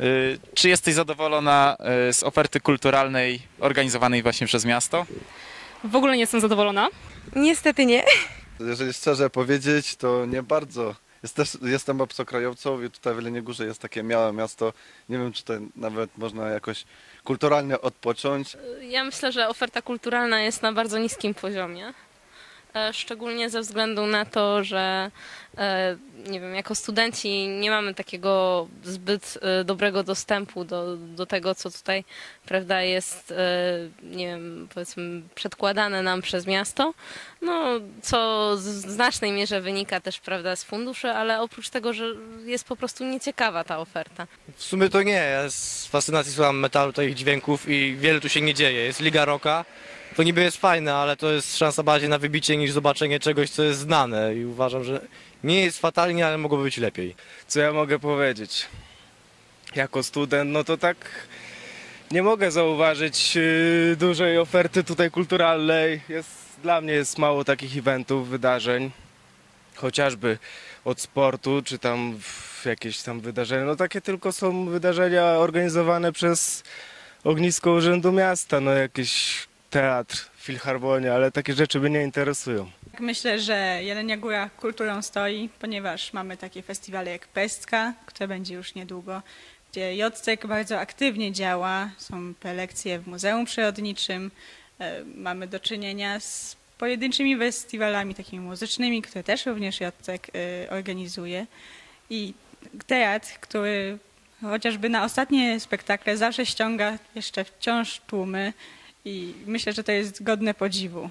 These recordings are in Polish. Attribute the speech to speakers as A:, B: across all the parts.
A: Y, Czy jesteś zadowolona y, z oferty kulturalnej organizowanej właśnie przez miasto?
B: W ogóle nie jestem zadowolona.
C: Niestety nie.
D: Jeżeli szczerze powiedzieć, to nie bardzo. Jest też, jestem obcokrajowcą i tutaj w Jeleniej Górze jest takie małe miasto. Nie wiem, czy tutaj nawet można jakoś kulturalnie odpocząć.
E: Ja myślę, że oferta kulturalna jest na bardzo niskim poziomie. E, Szczególnie ze względu na to, że e, nie wiem, jako studenci nie mamy takiego zbyt e, dobrego dostępu do, do tego, co tutaj prawda, jest nie wiem, powiedzmy przedkładane nam przez miasto. No, co w znacznej mierze wynika też prawda, z funduszy, ale oprócz tego, że jest po prostu nieciekawa ta oferta.
F: W sumie to nie, ja z fascynacji słucham metalu, tych dźwięków i wiele tu się nie dzieje. Jest Liga Rocka, to niby jest fajne, ale to jest szansa bardziej na wybicie niż zobaczenie czegoś, co jest znane i uważam, że nie jest fatalnie, ale mogłoby być lepiej.
G: Co ja mogę powiedzieć? Jako student, no to tak nie mogę zauważyć yy, dużej oferty tutaj kulturalnej. Jest, dla mnie jest mało takich eventów, wydarzeń, chociażby od sportu, czy tam jakieś tam wydarzenia. No takie tylko są wydarzenia organizowane przez ognisko Urzędu Miasta, no jakiś teatr, filharmonia, ale takie rzeczy mnie nie interesują.
H: Myślę, że Jelenia Góra kulturą stoi, ponieważ mamy takie festiwale jak Pestka, które będzie już niedługo, gdzie JCEK bardzo aktywnie działa. Są prelekcje w Muzeum Przyrodniczym. e, Mamy do czynienia z pojedynczymi festiwalami takimi muzycznymi, które też również JCEK e, organizuje. I teatr, który chociażby na ostatnie spektakle zawsze ściąga jeszcze wciąż tłumy i myślę, że to jest godne podziwu.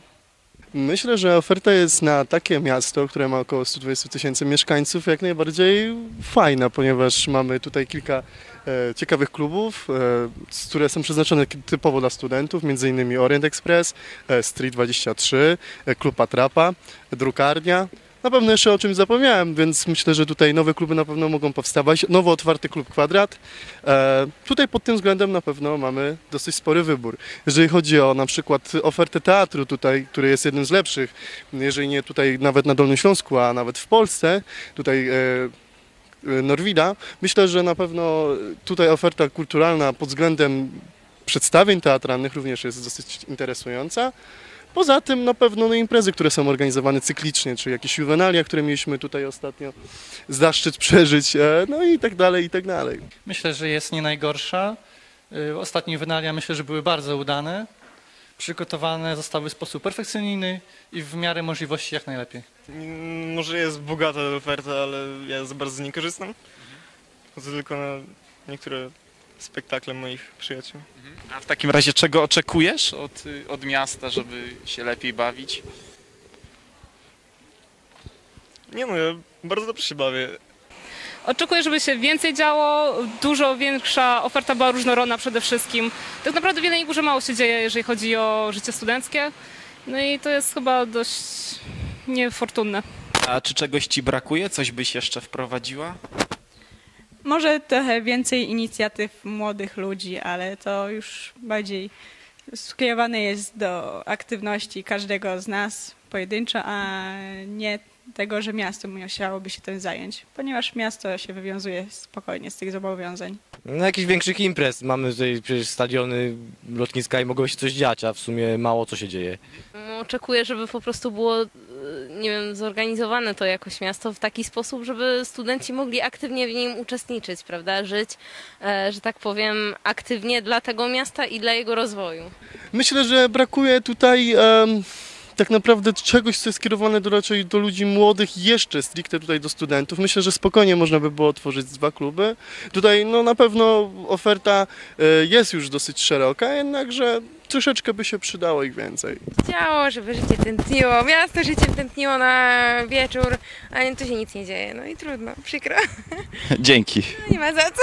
I: Myślę, że oferta jest na takie miasto, które ma około 120 tysięcy mieszkańców, jak najbardziej fajna, ponieważ mamy tutaj kilka e, ciekawych klubów, e, które są przeznaczone typowo dla studentów, innymi Orient Express, e, Street 23, e, Klub Atrapa, Drukarnia. Na pewno jeszcze o czymś zapomniałem, więc myślę, że tutaj nowe kluby na pewno mogą powstawać. Nowo otwarty klub Kwadrat. E, tutaj pod tym względem na pewno mamy dosyć spory wybór. Jeżeli chodzi o na przykład ofertę teatru tutaj, który jest jednym z lepszych, jeżeli nie tutaj nawet na Dolnym Śląsku, a nawet w Polsce, tutaj e, e, Norwida, myślę, że na pewno tutaj oferta kulturalna pod względem przedstawień teatralnych również jest dosyć interesująca. Poza tym na pewno no, imprezy, które są organizowane cyklicznie, czy jakieś juwenalia, które mieliśmy tutaj ostatnio zaszczyt przeżyć, e, no i tak dalej, i tak dalej.
J: Myślę, że jest nie najgorsza. Y, Ostatnie wynalia myślę, że były bardzo udane. Przygotowane zostały w sposób perfekcyjny i w miarę możliwości jak najlepiej.
G: Mm, Może jest bogata oferta, ale ja za bardzo nie korzystam. Chodzę tylko na niektóre spektakle moich przyjaciół.
A: A w takim razie czego oczekujesz od, od miasta, żeby się lepiej bawić?
G: Nie no, ja bardzo dobrze się bawię.
B: Oczekuję, żeby się więcej działo, dużo większa oferta była różnorodna przede wszystkim. Tak naprawdę w Jeleniej Górze mało się dzieje, jeżeli chodzi o życie studenckie. No i to jest chyba dość niefortunne.
A: A czy czegoś ci brakuje? Coś byś jeszcze wprowadziła?
H: Może trochę więcej inicjatyw młodych ludzi, ale to już bardziej skierowane jest do aktywności każdego z nas pojedynczo, a nie tego, że miasto musiałoby się tym zająć, ponieważ miasto się wywiązuje spokojnie z tych zobowiązań.
F: No jakichś większych imprez. Mamy tutaj przecież stadiony, lotniska i mogło się coś dziać, a w sumie mało co się dzieje.
E: No, Oczekuję, żeby po prostu było, nie wiem, zorganizowane to jakoś miasto w taki sposób, żeby studenci mogli aktywnie w nim uczestniczyć, prawda? Żyć, e, że tak powiem, aktywnie dla tego miasta i dla jego rozwoju.
I: Myślę, że brakuje tutaj em, tak naprawdę czegoś, co jest skierowane do, raczej do ludzi młodych, jeszcze stricte tutaj do studentów. Myślę, że spokojnie można by było otworzyć dwa kluby. Tutaj no, na pewno oferta e, jest już dosyć szeroka, jednakże troszeczkę by się przydało ich więcej.
C: Chciało, żeby życie tętniło, miasto życiem tętniło na wieczór, a tu się nic nie dzieje. No i trudno, przykro.
A: Dzięki.
C: Nie ma za co.